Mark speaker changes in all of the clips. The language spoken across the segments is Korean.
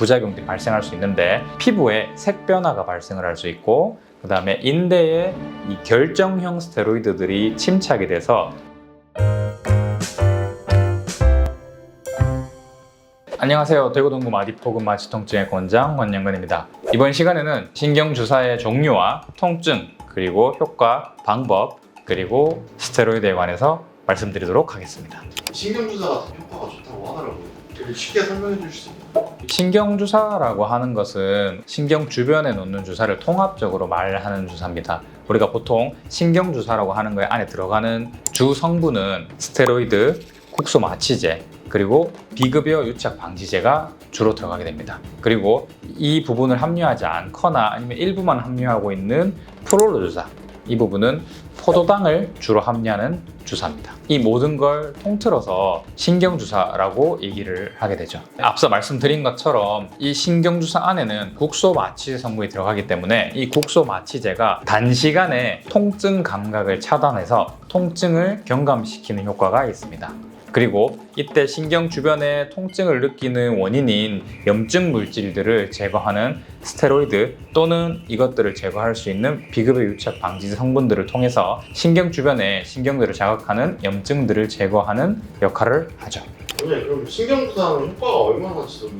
Speaker 1: 부작용들이 발생할 수 있는데 피부에 색 변화가 발생을 할 수 있고 그 다음에 인대에 이 결정형 스테로이드들이 침착이 돼서 안녕하세요. 대구동구 마디포근 마취통증의 권장 권영근입니다. 이번 시간에는 신경주사의 종류와 통증 그리고 효과, 방법 그리고 스테로이드에 관해서 말씀드리도록 하겠습니다.
Speaker 2: 신경주사가 효과가 좋다고 하더라고요. 되게 쉽게 설명해 주실 수 있나요?
Speaker 1: 신경주사라고 하는 것은 신경 주변에 놓는 주사를 통합적으로 말하는 주사입니다. 우리가 보통 신경주사라고 하는 거에 안에 들어가는 주 성분은 스테로이드, 국소 마취제, 그리고 비급여 유착 방지제가 주로 들어가게 됩니다. 그리고 이 부분을 함유하지 않거나 아니면 일부만 함유하고 있는 프롤로 주사, 이 부분은 포도당을 주로 함유하는 주사입니다. 이 모든 걸 통틀어서 신경주사라고 얘기를 하게 되죠. 앞서 말씀드린 것처럼 이 신경주사 안에는 국소마취제 성분이 들어가기 때문에 이 국소마취제가 단시간에 통증 감각을 차단해서 통증을 경감시키는 효과가 있습니다. 그리고 이때 신경 주변에 통증을 느끼는 원인인 염증 물질들을 제거하는 스테로이드 또는 이것들을 제거할 수 있는 비급여 유착 방지 성분들을 통해서 신경 주변에 신경들을 자극하는 염증들을 제거하는 역할을 하죠.
Speaker 2: 원장님 그럼 신경주사는 효과가 얼마나 지속이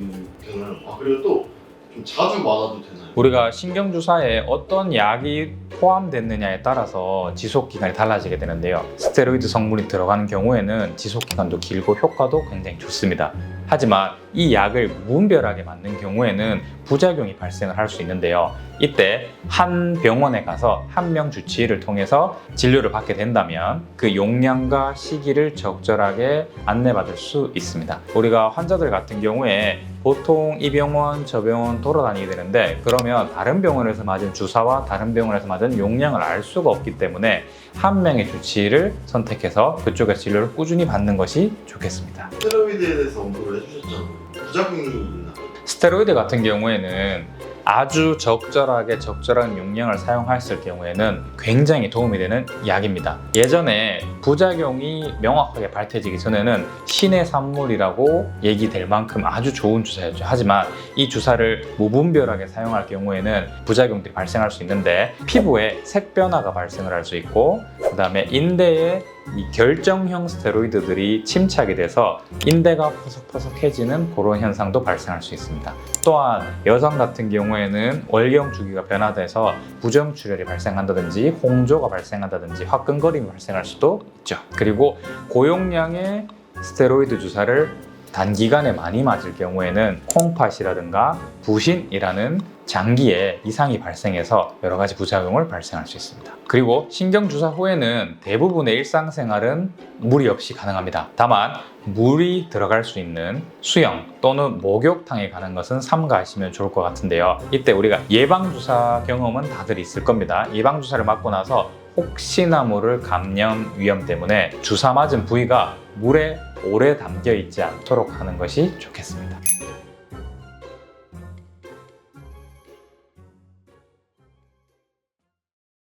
Speaker 2: 되나요? 아 그리고 또 좀 자주 맞아도 되나요?
Speaker 1: 우리가 신경 주사에 어떤 약이 포함됐느냐에 따라서 지속 기간이 달라지게 되는데요. 스테로이드 성분이 들어가는 경우에는 지속 기간도 길고 효과도 굉장히 좋습니다. 하지만 이 약을 무분별하게 맞는 경우에는 부작용이 발생을 할 수 있는데요. 이때 한 병원에 가서 한 명 주치의를 통해서 진료를 받게 된다면 그 용량과 시기를 적절하게 안내받을 수 있습니다. 우리가 환자들 같은 경우에 보통 이 병원 저 병원 돌아다니게 되는데 그러면 다른 병원에서 맞은 주사와 다른 병원에서 맞은 용량을 알 수가 없기 때문에 한 명의 주치의를 선택해서 그쪽에서 진료를 꾸준히 받는 것이 좋겠습니다.
Speaker 2: 스테로이드에 대해서 언급을 해주셨잖아요. 부작용이 있나요?
Speaker 1: 스테로이드 같은 경우에는 아주 적절하게 적절한 용량을 사용했을 경우에는 굉장히 도움이 되는 약입니다. 예전에 부작용이 명확하게 밝혀지기 전에는 신의 산물이라고 얘기될 만큼 아주 좋은 주사였죠. 하지만 이 주사를 무분별하게 사용할 경우에는 부작용들이 발생할 수 있는데 피부에 색 변화가 발생을 할 수 있고 그 다음에 인대에 이 결정형 스테로이드들이 침착이 돼서 인대가 퍼석퍼석해지는 그런 현상도 발생할 수 있습니다. 또한 여성 같은 경우에는 월경 주기가 변화돼서 부정출혈이 발생한다든지 홍조가 발생한다든지 화끈거림이 발생할 수도 있죠. 그리고 고용량의 스테로이드 주사를 단기간에 많이 맞을 경우에는 콩팥이라든가 부신이라는 장기에 이상이 발생해서 여러 가지 부작용을 발생할 수 있습니다. 그리고 신경주사 후에는 대부분의 일상생활은 무리 없이 가능합니다. 다만 물이 들어갈 수 있는 수영 또는 목욕탕에 가는 것은 삼가하시면 좋을 것 같은데요. 이때 우리가 예방주사 경험은 다들 있을 겁니다. 예방주사를 맞고 나서 혹시나 모를 감염 위험 때문에 주사 맞은 부위가 물에 오래 담겨 있지 않도록 하는 것이 좋겠습니다.